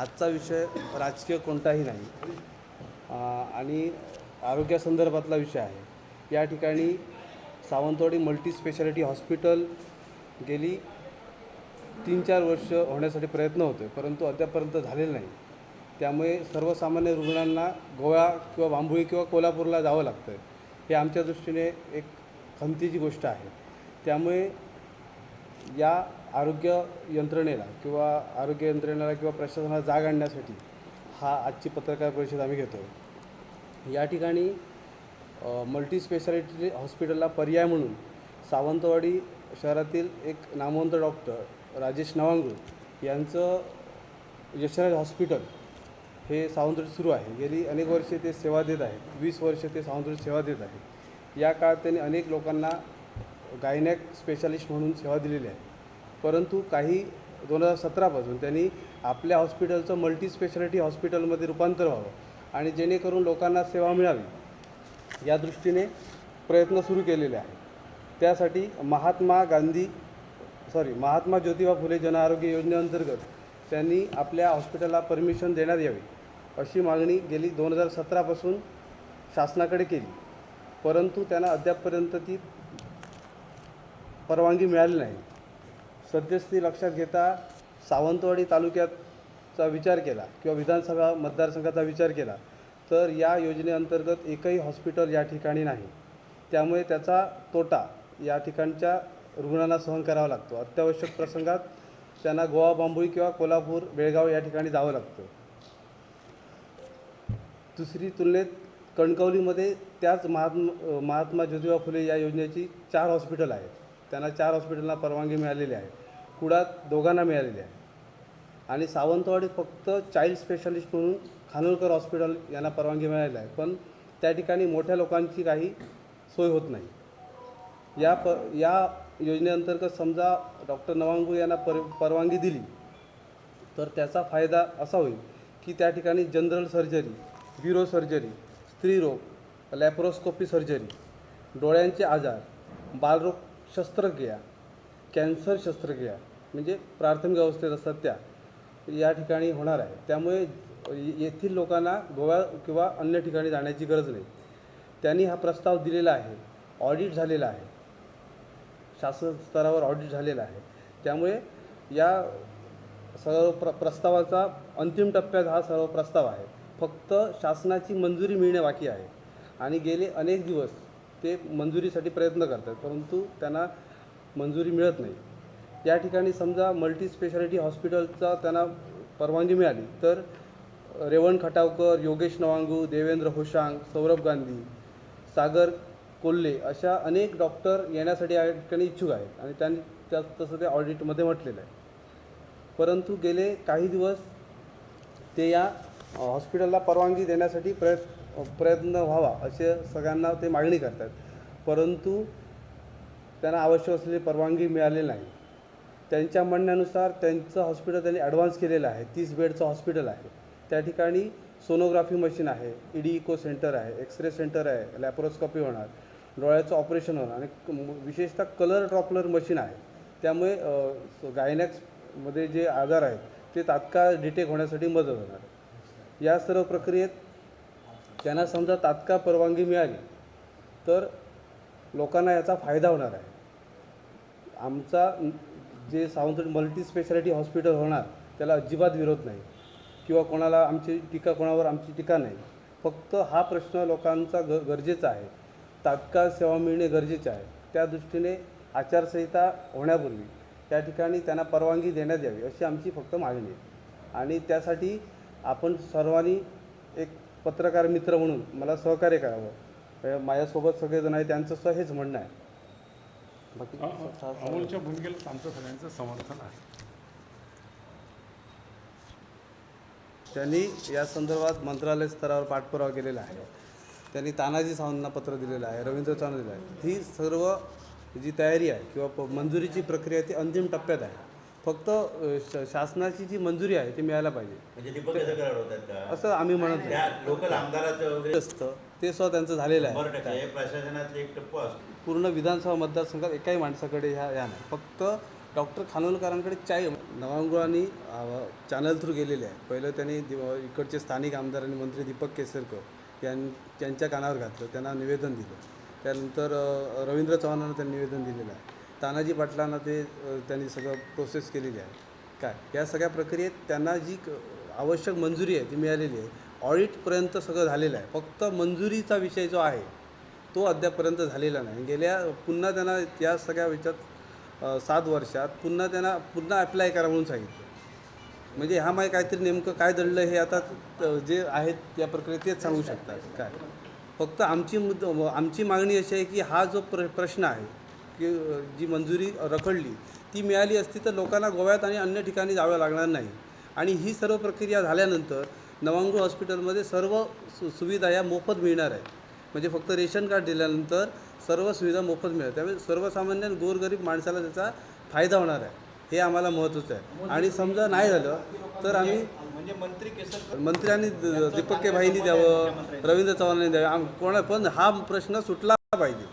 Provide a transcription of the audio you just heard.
आजचा विषय राजकीय कोणताही नाही. आणि आरोग्यासंदर्भातला विषय आहे. या ठिकाणी सावंतवाडी मल्टी स्पेशालिटी हॉस्पिटल गेली तीन चार वर्ष होण्यासाठी प्रयत्न होतो आहे परंतु अद्यापर्यंत झालेलं नाही. त्यामुळे सर्वसामान्य रुग्णांना गोवा किंवा बांबुळी किंवा कोल्हापूरला जावं लागतं हे आमच्या दृष्टीने एक खंतीची गोष्ट आहे. त्यामुळे या आरोग्य यंत्रणेला किंवा आरोग्य यंत्रणेला किंवा प्रशासनाला जाग आणण्यासाठी हा आजची पत्रकार परिषद आम्ही घेतो आहे या ठिकाणी मल्टी स्पेशालिटी हॉस्पिटलला पर्याय म्हणून सावंतवाडी शहरातील एक नामवंत डॉक्टर राजेश नवांगू यांचं यशराज हॉस्पिटल हे सावंतवाडीत सुरू आहे. गेली अनेक वर्षे ते सेवा देत आहेत. वीस वर्षे ते सावंतवाडीत सेवा देत आहेत. या काळात त्यांनी अनेक लोकांना गायनॅक स्पेशालिस्ट म्हणून सेवा दिलेली आहे. परंतु काही दोन हजार सतरापासून त्यांनी आपल्या हॉस्पिटलचं मल्टी स्पेशालिटी हॉस्पिटलमध्ये रूपांतर व्हावं आणि जेणेकरून लोकांना सेवा मिळावी या दृष्टीने प्रयत्न सुरू केलेले आहेत. त्यासाठी महात्मा गांधी सॉरी महात्मा ज्योतिबा फुले जनआरोग्य योजनेअंतर्गत त्यांनी आपल्या हॉस्पिटलला परमिशन देण्यात यावी अशी मागणी गेली दोन हजार सतरापासून शासनाकडे केली. परंतु त्यांना अद्यापपर्यंत ती परवानगी मिळाली नाही. सद्यस्थिती लक्षात घेता सावंतवाडी तालुक्याचा विचार केला किंवा विधानसभा मतदारसंघाचा विचार केला तर या योजनेअंतर्गत एकही हॉस्पिटल या ठिकाणी नाही. त्यामुळे त्याचा तोटा या ठिकाणच्या रुग्णांना सहन करावा लागतो. अत्यावश्यक प्रसंगात त्यांना गोवा बांबुई किंवा कोल्हापूर बेळगाव या ठिकाणी जावं लागतं. दुसरी तुलनेत कणकवलीमध्ये त्याच महात्मा महात्मा ज्योतिबा फुले या योजनेची चार हॉस्पिटल आहेत. त्यांना चार हॉस्पिटलला परवानगी मिळालेली आहे. कुडात दोघांना मिळालेली आहे. आणि सावंतवाडी फक्त चाइल्ड स्पेशालिस्ट म्हणून खानोलकर हॉस्पिटल यांना परवानगी मिळालेली आहे. पण त्या ठिकाणी मोठ्या लोकांची काही सोय होत नाही. या प या योजनेअंतर्गत समजा डॉक्टर नवांगू यांना पर परवानगी दिली तर त्याचा फायदा असा होईल की त्या ठिकाणी जनरल सर्जरी ब्युरो सर्जरी स्त्रीरोग लॅप्रोस्कोपी सर्जरी डोळ्यांचे आजार बालरोग शस्त्रक्रिया कॅन्सर शस्त्रक्रिया म्हणजे प्राथमिक अवस्थेत असतात त्या या ठिकाणी होणार आहे. त्यामुळे येथील लोकांना गोवा किंवा अन्य ठिकाणी जाण्याची गरज नाही. त्यांनी हा प्रस्ताव दिलेला आहे. ऑडिट झालेला आहे. शासन स्तरावर ऑडिट झालेला आहे. त्यामुळे या सर्व प्र प्रस्तावाचा अंतिम टप्प्यात हा सर्व प्रस्ताव आहे. फक्त शासनाची मंजुरी मिळणे बाकी आहे. आणि गेले अनेक दिवस ते मंजुरीसाठी प्रयत्न करतात परंतु त्यांना मंजुरी मिळत नाही. या ठिकाणी समजा मल्टी स्पेशालिटी हॉस्पिटलचा त्यांना परवानगी मिळाली तर रेवण खटावकर योगेश नवांगू देवेंद्र होशांग सौरभ गांधी सागर कोल्हे अशा अनेक डॉक्टर येण्यासाठी या ठिकाणी इच्छुक आहेत आणि त्यांनी त्या तसं ते ऑडिटमध्ये म्हटलेलं आहे. परंतु गेले काही दिवस ते या हॉस्पिटलला परवानगी देण्यासाठी प्रयत्न प्रयत्न व्हावा असे सगळ्यांना ते मागणी करतात. परंतु त्यांना आवश्यक असलेली परवानगी मिळाली नाही. त्यांच्या म्हणण्यानुसार त्यांचं हॉस्पिटल त्यांनी ॲडव्हान्स केलेलं आहे. तीस बेडचं हॉस्पिटल आहे. त्या ठिकाणी सोनोग्राफी मशीन आहे. ईडी इको सेंटर आहे. एक्सरे सेंटर आहे. लॅप्रोस्कॉपी होणार. डोळ्याचं ऑपरेशन होणार. आणि विशेषतः कलर ड्रॉपलर मशीन आहे. त्यामुळे गायनॅक्समध्ये जे आजार आहेत ते तात्काळ डिटेक्ट होण्यासाठी मदत होणार. या सर्व प्रक्रियेत त्यांना समजा तात्काळ परवानगी मिळाली तर लोकांना याचा फायदा होणार आहे. आमचा जे सावंतवाडी मल्टी स्पेशालिटी हॉस्पिटल होणार त्याला अजिबात विरोध नाही. किंवा कोणाला आमची टीका कोणावर आमची टीका नाही. फक्त हा प्रश्न लोकांचा ग गरजेचा आहे. तात्काळ सेवा मिळणे गरजेचे आहे. त्या दृष्टीने आचारसंहिता होण्यापूर्वी त्या ठिकाणी त्यांना परवानगी देण्यात यावी अशी आमची फक्त मागणी आहे. आणि त्यासाठी आपण सर्वांनी एक पत्रकार मित्र म्हणून मला सहकार्य करावं. माझ्यासोबत सगळेजण आहे त्यांचं सुद्धा हेच म्हणणं आहे. बाकी अमोलच्या भूमिकेला आमचं सगळ्यांचं समर्थन आहे. त्यांनी या संदर्भात मंत्रालय स्तरावर पाठपुरावा केलेला आहे. त्यांनी तानाजी सावंतला पत्र दिलेलं आहे रवींद्र चव्हाण दिलं आहे. ही सर्व जी तयारी आहे किंवा मंजुरीची प्रक्रिया ती अंतिम टप्प्यात आहे. फक्त श- शासनाची जी मंजुरी आहे ती मिळायला पाहिजे. म्हणजे दीपक केसरकर अडवतात का? असं आम्ही म्हणत नाही. त्या लोकल आमदाराचं वगैरे असतं. ते सुद्धा त्यांचं झालेलं शंभर आहे टक्के. हे प्रशासनातले एक टप्पू असतो. पूर्ण विधानसभा मतदारसंघात एकाही माणसाकडे ह्या या नाही. फक्त डॉक्टर खानोलकरांकडे चाय नवांगुळांनी चॅनल थ्रू गेलेले आहे. पहिलं त्यांनी दिव- इकडचे स्थानिक आमदार आणि मंत्री दीपक केसरकर यां त्यांच्या कानावर घातलं. त्यांना निवेदन दिलं. त्यानंतर अ, रवींद्र चव्हाणांना त्यांनी निवेदन दिलेलं आहे. तानाजी पाटलांना ते त्यांनी सगळं प्रोसेस केलेली आहे. काय? या सगळ्या प्रक्रियेत त्यांना जी क- आवश्यक मंजुरी आहे ती मिळालेली आहे. ऑडिटपर्यंत सगळं झालेलं आहे. फक्त मंजुरीचा विषय जो आहे तो अद्यापपर्यंत झालेला नाही. गेल्या पुन्हा त्यांना या सगळ्या विचार सात वर्षात पुन्हा त्यांना पुन्हा अप्लाय करा म्हणून सांगितलं. म्हणजे ह्या माय काहीतरी नेमकं काय दडलं हे आता जे आहेत त्या प्रक्रियेत तेच सांगू शकतात. काय? फक्त आमची मुद्द आमची मागणी अशी आहे की हा जो प्र प्रश्न आहे की जी मंजुरी रखडली ती मिळाली असती तर लोकांना गोव्यात आणि अन्य ठिकाणी जावं लागणार नाही. आणि ही सर्व प्रक्रिया झाल्यानंतर नवांगू हॉस्पिटलमध्ये सर्व सु सुविधा या मोफत मिळणार आहेत. म्हणजे फक्त रेशन कार्ड दिल्यानंतर सर्व सुविधा मोफत मिळतात त्यामुळे सर्वसामान्य गोरगरीब माणसाला त्याचा फायदा होणार आहे. हे आम्हाला महत्त्वाचं आहे. आणि समजा नाही झालं तर आम्ही म्हणजे मंत्री मंत्र्यांनी दीपक के भाईंनी द्यावं रवींद्र चव्हाणांनी द्यावं. आम कोणा पण हा प्रश्न सुटला पाहिजे.